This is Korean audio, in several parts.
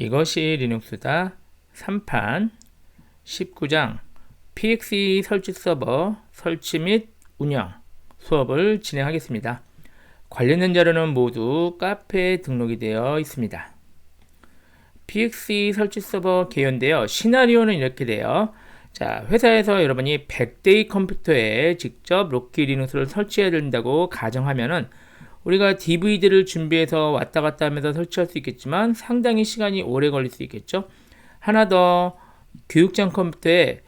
이것이 리눅스다. 3판 19장 PXE 설치 서버 설치 및 운영 수업을 진행하겠습니다. 관련된 자료는 모두 카페에 등록이 되어 있습니다. PXE 설치 서버 개요인데요. 시나리오는 이렇게 돼요. 자, 회사에서 여러분이 100대의 컴퓨터에 직접 로키 리눅스를 설치해야 된다고 가정하면은 우리가 DVD를 준비해서 왔다 갔다 하면서 설치할 수 있겠지만 상당히 시간이 오래 걸릴 수 있겠죠. 하나 더 교육장 컴퓨터에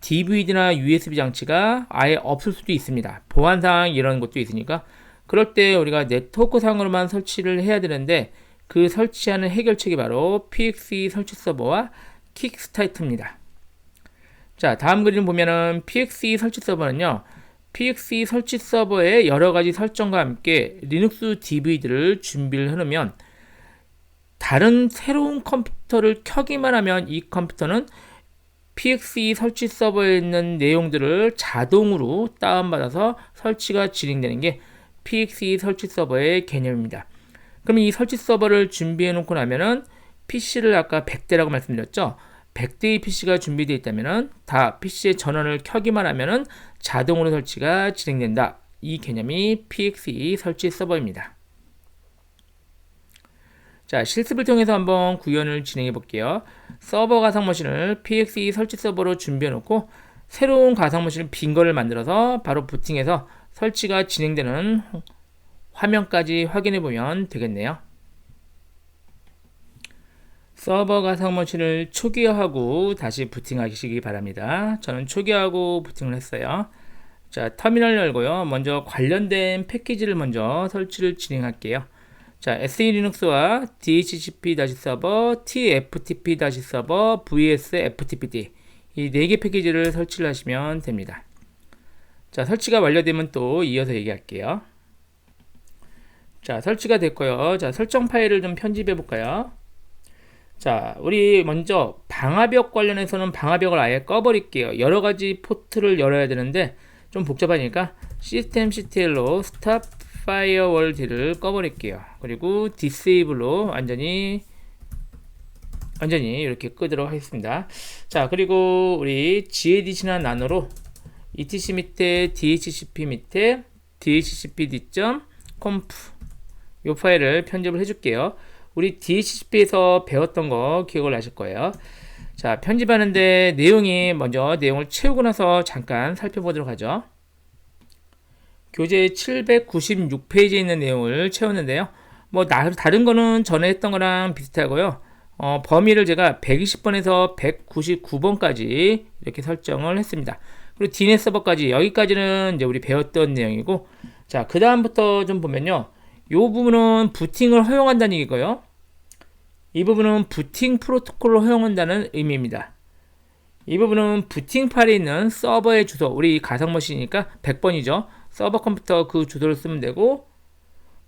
DVD나 USB 장치가 아예 없을 수도 있습니다. 보안상 이런 것도 있으니까 그럴 때 우리가 네트워크 상으로만 설치를 해야 되는데 그 설치하는 해결책이 바로 PXE 설치 서버와 킥스타트입니다. 자, 다음 그림 보면은 PXE 설치 서버는요. PXE 설치 서버의 여러 가지 설정과 함께 리눅스 DVD를 준비를 해놓으면 다른 새로운 컴퓨터를 켜기만 하면 이 컴퓨터는 PXE 설치 서버에 있는 내용들을 자동으로 다운받아서 설치가 진행되는 게 PXE 설치 서버의 개념입니다. 그럼 이 설치 서버를 준비해 놓고 나면은 PC를 아까 100대라고 말씀드렸죠. 100대의 PC가 준비되어 있다면 다 PC의 전원을 켜기만 하면 자동으로 설치가 진행된다. 이 개념이 PXE 설치 서버입니다. 자, 실습을 통해서 한번 구현을 진행해 볼게요. 서버 가상 머신을 PXE 설치 서버로 준비해 놓고 새로운 가상 머신을 빈 거를 만들어서 바로 부팅해서 설치가 진행되는 화면까지 확인해 보면 되겠네요. 서버 가상 머신을 초기화하고 다시 부팅하시기 바랍니다. 저는 초기화하고 부팅을 했어요. 자, 터미널 열고요. 먼저 관련된 패키지를 먼저 설치를 진행할게요. 자, SE 리눅스와 DHCP-서버, TFTP-서버, VS FTPD 이 네 개 패키지를 설치를 하시면 됩니다. 자, 설치가 완료되면 또 이어서 얘기할게요. 자, 설치가 됐고요. 자, 설정 파일을 좀 편집해 볼까요? 자, 우리 먼저 방화벽 관련해서는 방화벽을 아예 꺼버릴게요. 여러 가지 포트를 열어야 되는데 좀 복잡하니까 시스템 CTL로 스탑 파이어월 D를 꺼버릴게요. 그리고 디세이블로 완전히 완전히 이렇게 끄도록 하겠습니다. 자, 그리고 우리 gedc나 나노로 etc 밑에 dhcp 밑에 dhcpd.conf 이 파일을 편집을 해줄게요. 우리 DHCP에서 배웠던 거 기억을 하실 거예요. 자, 편집하는데 내용이 먼저 내용을 채우고 나서 잠깐 살펴보도록 하죠. 교재 796페이지에 있는 내용을 채웠는데요. 뭐 다른 거는 전에 했던 거랑 비슷하고요. 어, 범위를 제가 120번에서 199번까지 이렇게 설정을 했습니다. 그리고 DNS 서버까지 여기까지는 이제 우리 배웠던 내용이고 자, 그 다음부터 좀 보면요. 이 부분은 부팅을 허용한다는 얘기고요. 이 부분은 부팅 프로토콜을 허용한다는 의미입니다. 이 부분은 부팅 파일에 있는 서버의 주소, 우리 가상 머신이니까 100번이죠. 서버 컴퓨터 그 주소를 쓰면 되고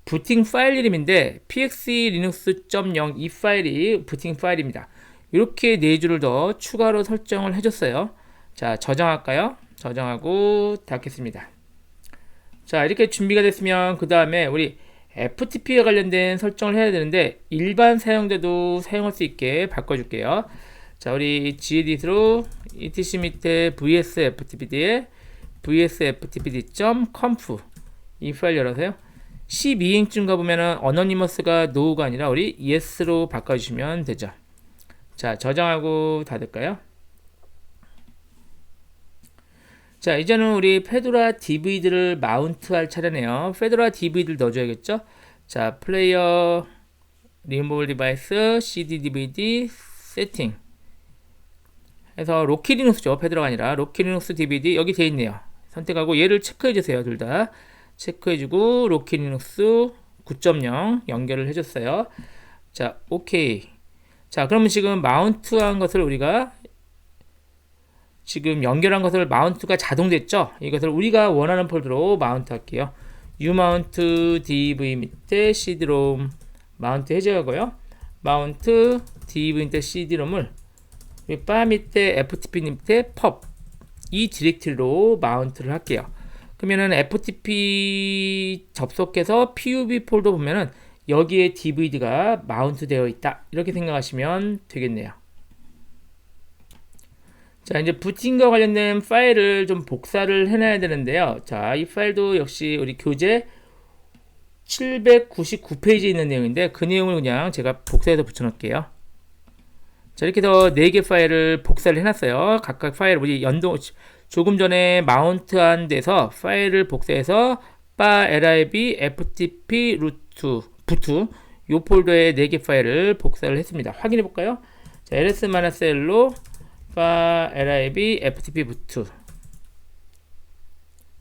부팅 파일 이름인데 pxe linux.0 이 파일이 부팅 파일입니다. 이렇게 네 줄을 더 추가로 설정을 해줬어요. 자, 저장할까요? 저장하고 닫겠습니다. 자, 이렇게 준비가 됐으면 그 다음에 우리 FTP에 관련된 설정을 해야 되는데 일반 사용자도 사용할 수 있게 바꿔줄게요. 자, 우리 gedit로 etc 밑에 vs ftpd에 vsftpd.conf 이 파일 열어서요. 12인쯤 가보면은 어너니머스가 no가 아니라 우리 yes로 바꿔주시면 되죠. 자, 저장하고 닫을까요? 자, 이제는 우리 페도라 DVD를 마운트할 차례네요. 페도라 DVD를 넣어줘야겠죠? 자, 플레이어, 리모블 디바이스, CD DVD, 세팅. 해서 로키 리눅스죠. 페도라가 아니라 로키 리눅스 DVD 여기 돼 있네요. 선택하고 얘를 체크해 주세요. 둘 다. 체크해 주고 로키 리눅스 9.0 연결을 해 줬어요. 자, 오케이. 자, 그러면 지금 마운트한 것을 우리가 지금 연결한 것을 마운트가 자동됐죠? 이것을 우리가 원하는 폴더로 마운트 할게요. umount dv 밑에 cd롬 마운트 해줘야고요. 마운트 dv 밑에 cd롬을 바 밑에 ftp 밑에 pub 이 디렉티리로 마운트를 할게요. 그러면은 ftp 접속해서 pub 폴더 보면은 여기에 DVD가 마운트 되어 있다. 이렇게 생각하시면 되겠네요. 자, 이제 부팅과 관련된 파일을 좀 복사를 해놔야 되는데요. 자, 이 파일도 역시 우리 교재 799페이지에 있는 내용인데 그 내용을 그냥 제가 복사해서 붙여놓을게요. 자, 이렇게 해서 4개 파일을 복사를 해놨어요. 각각 파일 우리 연동 조금 전에 마운트한 데서 파일을 복사해서 바 lib ftp 루트 부트 요 폴더에 4개 파일을 복사를 했습니다. 확인해 볼까요? 자, ls-l로 바 lib ftp 부트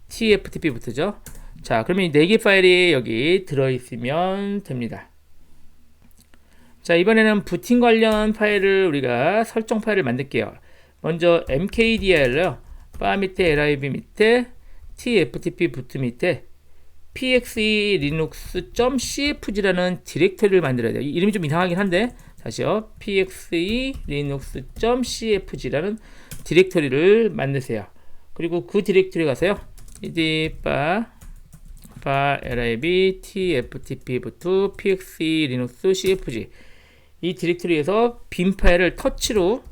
tftp 부트죠. 자, 그러면 이 4개 파일이 여기 들어있으면 됩니다. 자, 이번에는 부팅 관련 파일을 우리가 설정 파일을 만들게요. 먼저 mkdir요. 바 밑에 lib 밑에 tftp 부트 밑에 pxe linux.cfg라는 디렉터리를 만들어야 돼요. 이름이 좀 이상하긴 한데 다시요. pxe linux.cfg라는 디렉터리를 만드세요. 그리고 그 디렉터리 가서요. id 바바 lib tftp 부트 pxe linux cfg 이 디렉터리에서 빈 파일을 터치로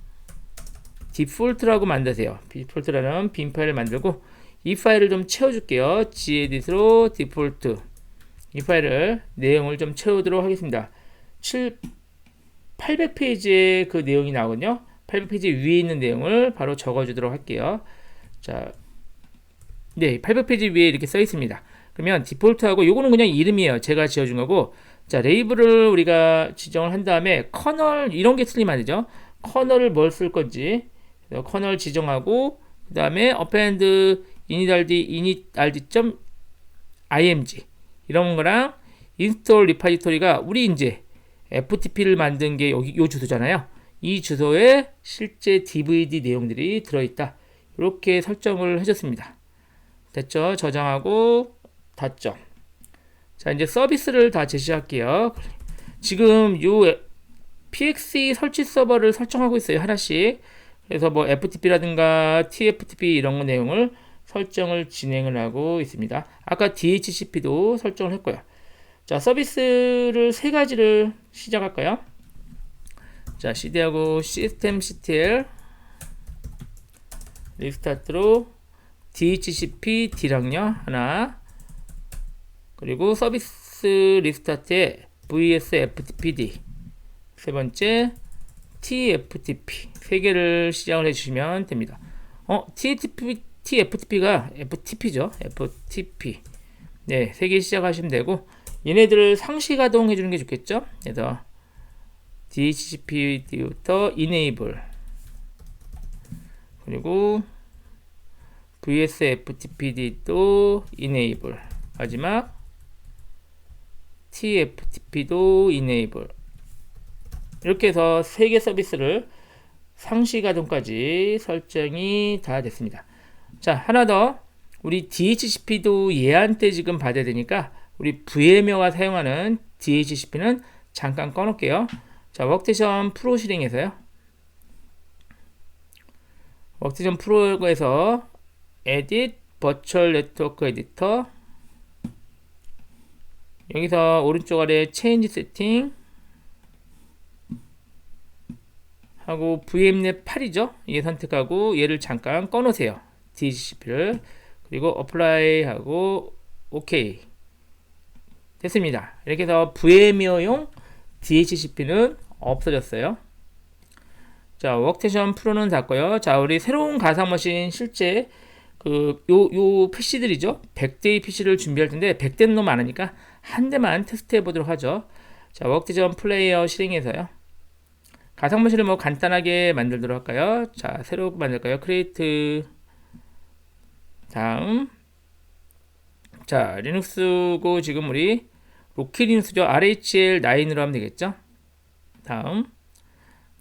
디폴트라고 만드세요. 디폴트라는 빈 파일을 만들고 이 파일을 좀 채워줄게요. gedit로 디폴트 이 파일을 내용을 좀 채우도록 하겠습니다. 7 800페이지에 그 내용이 나오거든요. 800페이지 위에 있는 내용을 바로 적어주도록 할게요. 자, 네, 800페이지 위에 이렇게 써 있습니다. 그러면 디폴트하고 요거는 그냥 이름이에요. 제가 지어준 거고 자 레이블을 우리가 지정을 한 다음에 커널 이런 게 틀리면 안 되죠. 커널을 뭘 쓸 건지 커널 지정하고 그 다음에 append initRD initRD.img 이런 거랑 install repository가 우리 이제 FTP를 만든 게 여기 요 주소잖아요. 이 주소에 실제 DVD 내용들이 들어있다. 이렇게 설정을 해줬습니다. 됐죠? 저장하고 닫죠. 자, 이제 서비스를 다 제시할게요. 지금 요 PXE 설치 서버를 설정하고 있어요. 하나씩. 그래서 뭐 FTP라든가 TFTP 이런 거 내용을 설정을 진행을 하고 있습니다. 아까 DHCP도 설정을 했고요. 자, 서비스를 세 가지를 시작할까요? 자, CD하고 시스템 CTL 리스타트로 DHCP D랑요 하나 그리고 서비스 리스타트에 VS FTPD 세 번째 TFTP 세 개를 시작을 해 주시면 됩니다. 어, TFTP, TFTP가 FTP죠. FTP 네, 세 개 시작하시면 되고 얘네들을 상시 가동해 주는 게 좋겠죠. 그래서 DHCP부터 enable. 그리고 VSFTPD도 enable. 마지막 TFTP도 enable. 이렇게 해서 세개 서비스를 상시 가동까지 설정이 다 됐습니다. 자 하나 더. 우리 DHCP도 얘한테 지금 받아야 되니까 우리 VMware가 사용하는 DHCP는 잠깐 꺼놓을게요. 자, 워크테이션 프로 실행에서요. 워크테이션 프로에서 Edit Virtual Network Editor 여기서 오른쪽 아래 Change Setting 하고 VMnet 8이죠. 이게 선택하고 얘를 잠깐 꺼놓으세요. DHCP를 그리고 Apply 하고 OK 됐습니다. 이렇게 해서 VMware용 DHCP는 없어졌어요. 자, 워크테이션 프로는 닫고요. 자, 우리 새로운 가상머신 실제 그 요 요 PC들이죠. 100대의 PC를 준비할 텐데 100대는 너무 많으니까 한 대만 테스트해 보도록 하죠. 자, 워크테이션 플레이어 실행해서요. 가상머신을 뭐 간단하게 만들도록 할까요? 자, 새로 만들까요? 크리에이트 다음 자, 리눅스고 지금 우리 로키 리눅스죠. RHL9으로 하면 되겠죠. 다음.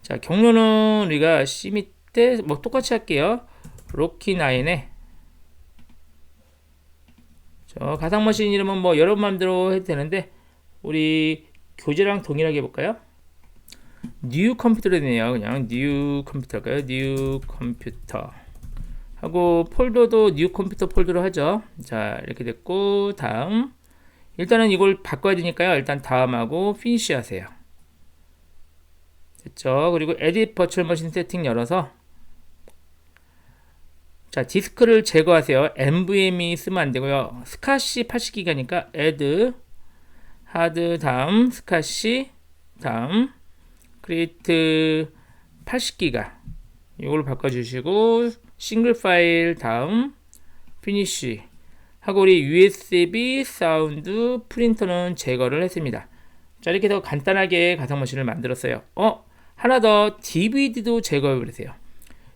자, 경로는 우리가 C 밑에 뭐 똑같이 할게요. 로키9에 저 가상 머신 이름은 뭐 여러 마음대로 해도 되는데 우리 교재랑 동일하게 해볼까요? 뉴 컴퓨터로 되네요. 그냥 뉴 컴퓨터일까요? 뉴 컴퓨터 하고 폴더도 뉴 컴퓨터 폴더로 하죠. 자 이렇게 됐고 다음 일단은 이걸 바꿔야 되니까요. 일단 다음하고 피니시 하세요. 됐죠? 그리고 에딧 버추얼 머신 세팅 열어서 자 디스크를 제거하세요. NVMe 쓰면 안 되고요. 스카시 80기가니까 add 하드 다음 스카시 다음 크리에이트 80기가 이걸 바꿔주시고 싱글 파일 다음 피니쉬 하고 우리 USB 사운드 프린터는 제거를 했습니다. 자 이렇게 해서 간단하게 가상 머신을 만들었어요. 어 하나 더 DVD도 제거해 버리세요.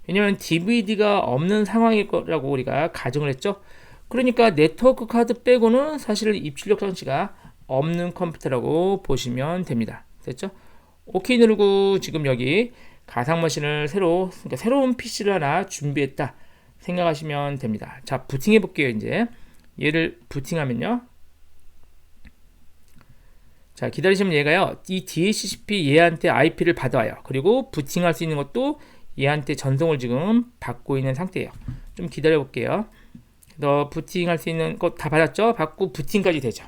왜냐면 DVD가 없는 상황일 거라고 우리가 가정을 했죠. 그러니까 네트워크 카드 빼고는 사실 입출력 장치가 없는 컴퓨터라고 보시면 됩니다. 됐죠? 오케이 누르고 지금 여기 가상 머신을 새로 그러니까 새로운 PC를 하나 준비했다 생각하시면 됩니다. 자 부팅해 볼게요 이제 얘를 부팅하면요. 자 기다리시면 얘가요 이 DHCP 얘한테 IP를 받아와요. 그리고 부팅할 수 있는 것도 얘한테 전송을 지금 받고 있는 상태예요. 좀 기다려 볼게요. 너 부팅할 수 있는 것 다 받았죠? 받고 부팅까지 되죠.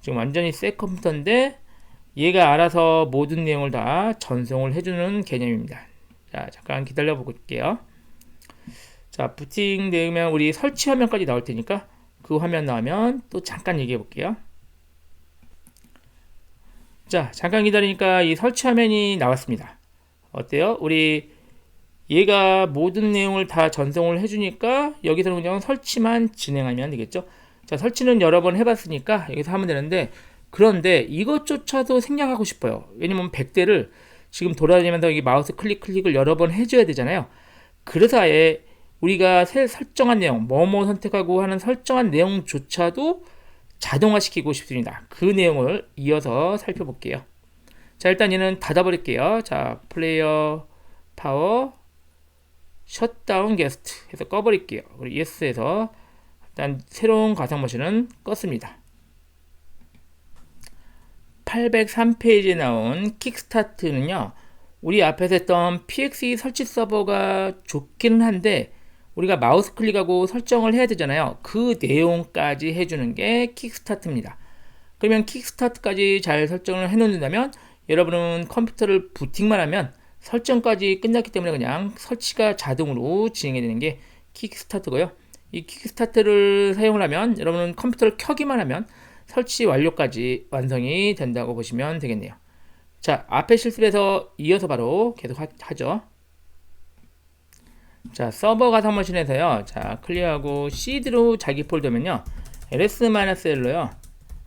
지금 완전히 새 컴퓨터인데 얘가 알아서 모든 내용을 다 전송을 해주는 개념입니다. 자, 잠깐 기다려 볼게요. 자, 부팅 되면 우리 설치 화면까지 나올 테니까 그 화면 나오면 또 잠깐 얘기해 볼게요. 자, 잠깐 기다리니까 이 설치 화면이 나왔습니다. 어때요? 우리 얘가 모든 내용을 다 전송을 해주니까 여기서는 그냥 설치만 진행하면 되겠죠. 자, 설치는 여러 번 해봤으니까 여기서 하면 되는데 그런데 이것조차도 생략하고 싶어요. 왜냐면 100대를 지금 돌아다니면서 이 마우스 클릭 클릭을 여러 번 해줘야 되잖아요. 그래서 아예 우리가 새 설정한 내용, 뭐뭐 선택하고 하는 설정한 내용조차도 자동화시키고 싶습니다. 그 내용을 이어서 살펴볼게요. 자, 일단 얘는 닫아버릴게요. 자, 플레이어 파워 셧다운 게스트 해서 꺼버릴게요. 그리고 예스해서 일단 새로운 가상 머신은 껐습니다. 803페이지에 나온 킥스타트는요. 우리 앞에서 했던 PXE 설치 서버가 좋기는 한데 우리가 마우스 클릭하고 설정을 해야 되잖아요. 그 내용까지 해주는 게 킥스타트입니다. 그러면 킥스타트까지 잘 설정을 해놓는다면 여러분은 컴퓨터를 부팅만 하면 설정까지 끝났기 때문에 그냥 설치가 자동으로 진행이 되는 게 킥스타트고요. 이 킥스타트를 사용을 하면 여러분은 컴퓨터를 켜기만 하면 설치 완료까지 완성이 된다고 보시면 되겠네요. 자, 앞에 실습에서 이어서 바로 계속 하, 죠 자, 서버 가상머신에서요. 자, 클리어하고 cd로 자기 폴더면요. ls-l로요.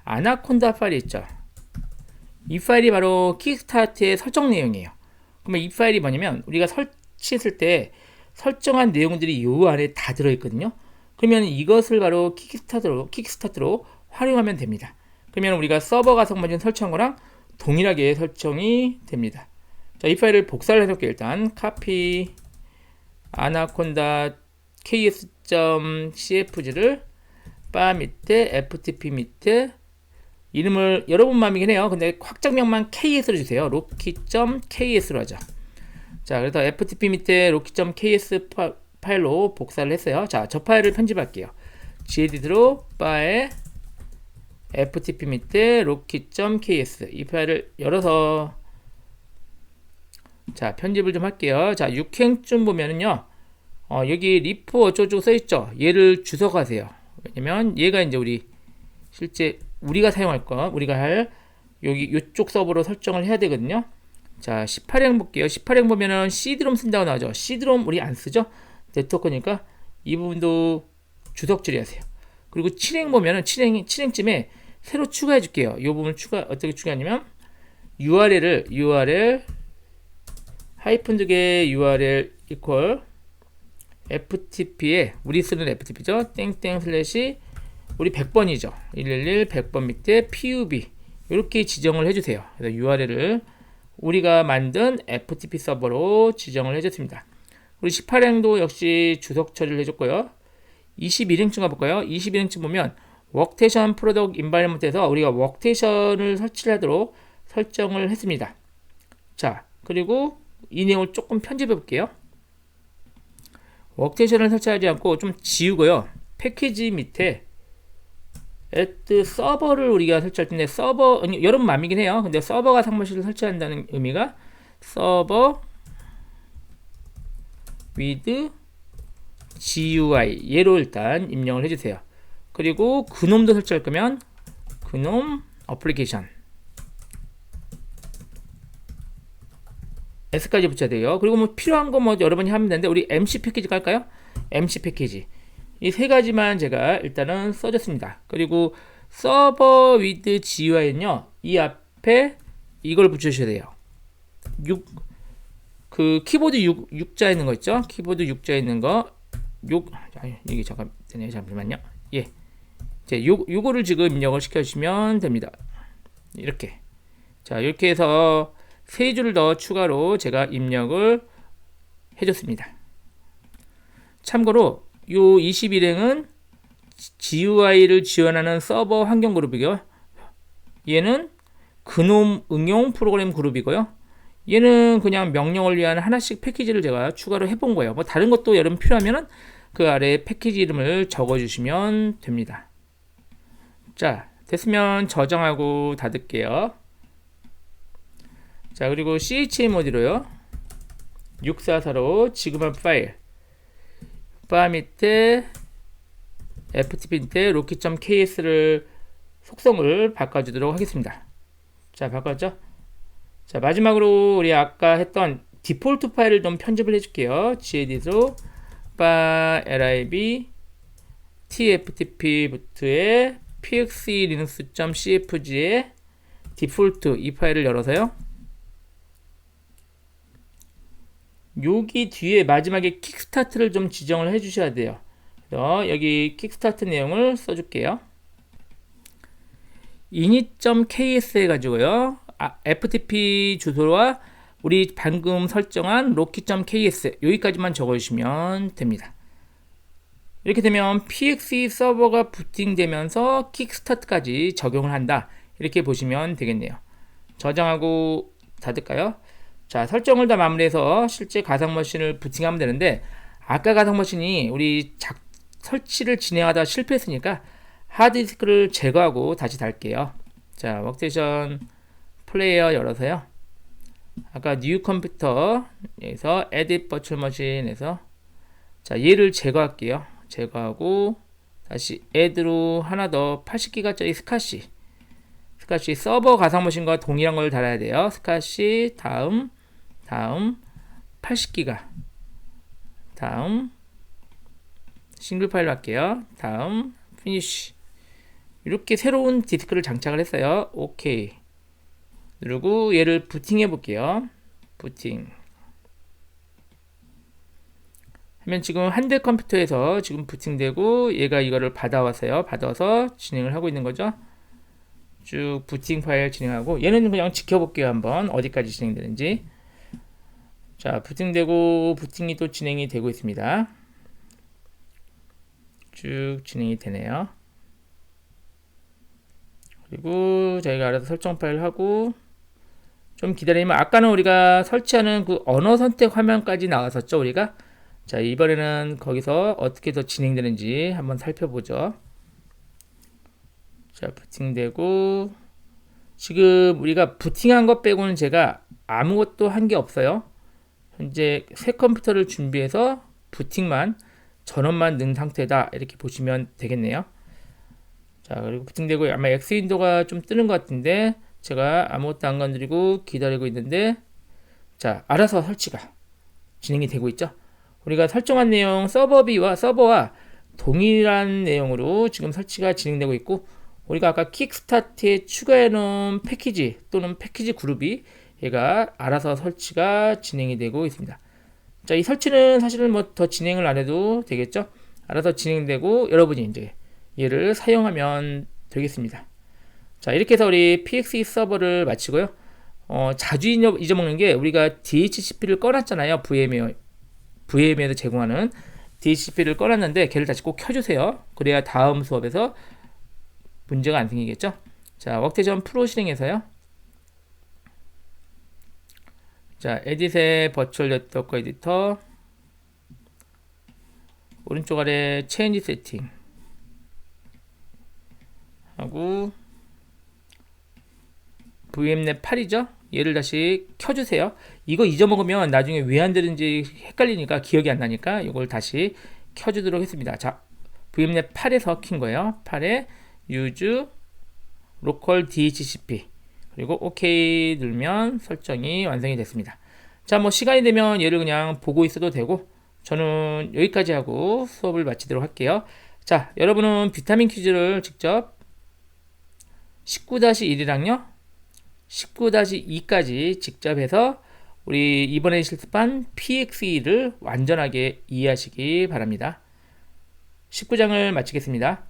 아나콘다 파일이 있죠. 이 파일이 바로 킥스타트의 설정 내용이에요. 그러면 이 파일이 뭐냐면 우리가 설치했을 때 설정한 내용들이 이 안에 다 들어있거든요. 그러면 이것을 바로 킥스타트로, 킥스타트로 활용하면 됩니다. 그러면 우리가 서버 가상머신 설치한 거랑 동일하게 설정이 됩니다. 자, 이 파일을 복사를 해놓을게요. 일단 copy anaconda ks.cfg를 바 밑에 ftp 밑에 이름을 여러분 마음이긴 해요. 근데 확장명만 ks로 주세요. 로키.ks로 하죠. 자, 그래서 ftp 밑에 로키.ks 파일로 복사를 했어요. 자, 저 파일을 편집할게요. gedit로 바에 ftp 밑에 로키.ks 이 파일을 열어서 자 편집을 좀 할게요. 자 6행쯤 보면은요 어, 여기 리프 어쩌고 써있죠? 얘를 주석하세요. 왜냐면 얘가 이제 우리 실제 우리가 사용할 거 우리가 할 여기 이쪽 서버로 설정을 해야 되거든요. 자 18행 볼게요. 18행 보면은 c드롬 쓴다고 나오죠? c드롬 우리 안 쓰죠? 네트워크니까 이 부분도 주석 처리하세요. 그리고 7행 보면은 7행 7행쯤에 새로 추가해 줄게요. 이 부분 추가 어떻게 추가하냐면 URL을 URL 하이픈 두개 URL 이퀄 FTP에 우리 쓰는 FTP죠. 땡땡 슬래시 우리 100번이죠. 111 100번 밑에 PUB 이렇게 지정을 해주세요. 그래서 URL을 우리가 만든 FTP 서버로 지정을 해줬습니다. 우리 18행도 역시 주석 처리를 해줬고요. 21행층 가볼까요? 21행층 보면 워크테이션 프로덕 인바이먼트에서 우리가 워크테이션을 설치를 하도록 설정을 했습니다. 자, 그리고 이 내용을 조금 편집해 볼게요. 워크테이션을 설치하지 않고 좀 지우고요. 패키지 밑에 at 서버를 우리가 설치할 텐데 서버 아니, 여러분 맘이긴 해요. 근데 서버가 상무실을 설치한다는 의미가 서버 with GUI 얘로 일단 입력을 해주세요. 그리고 그놈도 설치할 거면 그놈 어플리케이션 S까지 붙여야 돼요. 그리고 뭐 필요한 거 뭐 여러분이 하면 되는데 우리 MC 패키지 깔까요? MC 패키지 이 세 가지만 제가 일단은 써줬습니다. 그리고 서버 with GUI는요 이 앞에 이걸 붙여주셔야 돼요. 6, 그 키보드 6, 6자 있는 거 있죠? 키보드 6자 있는 거 6, 아니, 이게 잠깐, 되네요. 잠시만요. 예. 이제 요, 요거를 지금 입력을 시켜주시면 됩니다. 이렇게. 자, 이렇게 해서 세 줄을 더 추가로 제가 입력을 해줬습니다. 참고로 요 21행은 GUI를 지원하는 서버 환경 그룹이고요. 얘는 그놈 응용 프로그램 그룹이고요. 얘는 그냥 명령을 위한 하나씩 패키지를 제가 추가로 해본 거예요. 뭐 다른 것도 여러분 필요하면은 그 아래 패키지 이름을 적어주시면 됩니다. 자, 됐으면 저장하고 닫을게요. 자, 그리고 CHA 모드로요. 644로 지금한 파일. 바 밑에 ftp 밑에 로키.ks를 속성을 바꿔주도록 하겠습니다. 자, 바꿨죠? 자, 마지막으로 우리 아까 했던 디폴트 파일을 좀 편집을 해줄게요. ged로 바 lib tftp 부트에 pxe linux.cfg의 디폴트 이 파일을 열어서요. 여기 뒤에 마지막에 킥스타트를 좀 지정을 해 주셔야 돼요. 그래서 여기 킥스타트 내용을 써 줄게요. init.ks 해 가지고요. 아, FTP 주소와 우리 방금 설정한 로키.ks 여기까지만 적어 주시면 됩니다. 이렇게 되면 PXE 서버가 부팅되면서 킥스타트까지 적용을 한다. 이렇게 보시면 되겠네요. 저장하고 닫을까요? 자, 설정을 다 마무리해서 실제 가상 머신을 부팅하면 되는데 아까 가상 머신이 우리 작, 설치를 진행하다 실패했으니까 하드디스크를 제거하고 다시 달게요. 자, 워크스테이션 플레이어 열어서요. 아까 뉴 컴퓨터에서 에딧 버추얼 머신에서 자 얘를 제거할게요. 제거하고 다시 애드로 하나 더 80기가짜리 스카시 스카시 서버 가상 머신과 동일한 걸 달아야 돼요. 스카시 다음 다음 80기가 다음 싱글 파일로 할게요. 다음 피니쉬 이렇게 새로운 디스크를 장착을 했어요. 오케이 누르고 얘를 부팅해 볼게요. 부팅 하면 지금 한 대 컴퓨터에서 지금 부팅되고 얘가 이거를 받아왔어요. 받아서 진행을 하고 있는 거죠. 쭉 부팅 파일 진행하고 얘는 그냥 지켜볼게요. 한번 어디까지 진행되는지. 자, 부팅되고 부팅이 또 진행이 되고 있습니다. 쭉 진행이 되네요. 그리고 저희가 알아서 설정 파일 하고 좀 기다리면 아까는 우리가 설치하는 그 언어 선택 화면까지 나왔었죠 우리가 자 이번에는 거기서 어떻게 더 진행되는지 한번 살펴보죠. 자 부팅되고 지금 우리가 부팅한 것 빼고는 제가 아무것도 한 게 없어요. 현재 새 컴퓨터를 준비해서 부팅만 전원만 넣은 상태다 이렇게 보시면 되겠네요. 자 그리고 부팅되고 아마 X 윈도가 좀 뜨는 것 같은데 제가 아무것도 안 건드리고 기다리고 있는데 자 알아서 설치가 진행이 되고 있죠 우리가 설정한 내용 서버비와 서버와 동일한 내용으로 지금 설치가 진행되고 있고 우리가 아까 킥스타트에 추가해 놓은 패키지 또는 패키지 그룹이 얘가 알아서 설치가 진행이 되고 있습니다 자 이 설치는 사실은 뭐 더 진행을 안 해도 되겠죠 알아서 진행되고 여러분이 이제 얘를 사용하면 되겠습니다 자 이렇게 해서 우리 PXE 서버를 마치고요. 어, 자주 잊어먹는 게 우리가 DHCP를 꺼놨잖아요. VM에, VM에서 제공하는 DHCP를 꺼놨는데 걔를 다시 꼭 켜주세요. 그래야 다음 수업에서 문제가 안 생기겠죠. 자 웍테전 프로 실행해서요. 자 에딧의 버추얼 네트워크 에디터 오른쪽 아래 체인지 세팅 하고 VMnet 8이죠. 얘를 다시 켜주세요. 이거 잊어먹으면 나중에 왜 안 되는지 헷갈리니까 기억이 안 나니까 이걸 다시 켜주도록 했습니다. 자, VMnet 8에서 킨 거예요. 8에 use local DHCP 그리고 OK 누르면 설정이 완성이 됐습니다. 자, 뭐 시간이 되면 얘를 그냥 보고 있어도 되고 저는 여기까지 하고 수업을 마치도록 할게요. 자, 여러분은 비타민 퀴즈를 직접 19-1이랑요. 19-2까지 직접 해서 우리 이번에 실습한 PXE를 완전하게 이해하시기 바랍니다. 19장을 마치겠습니다.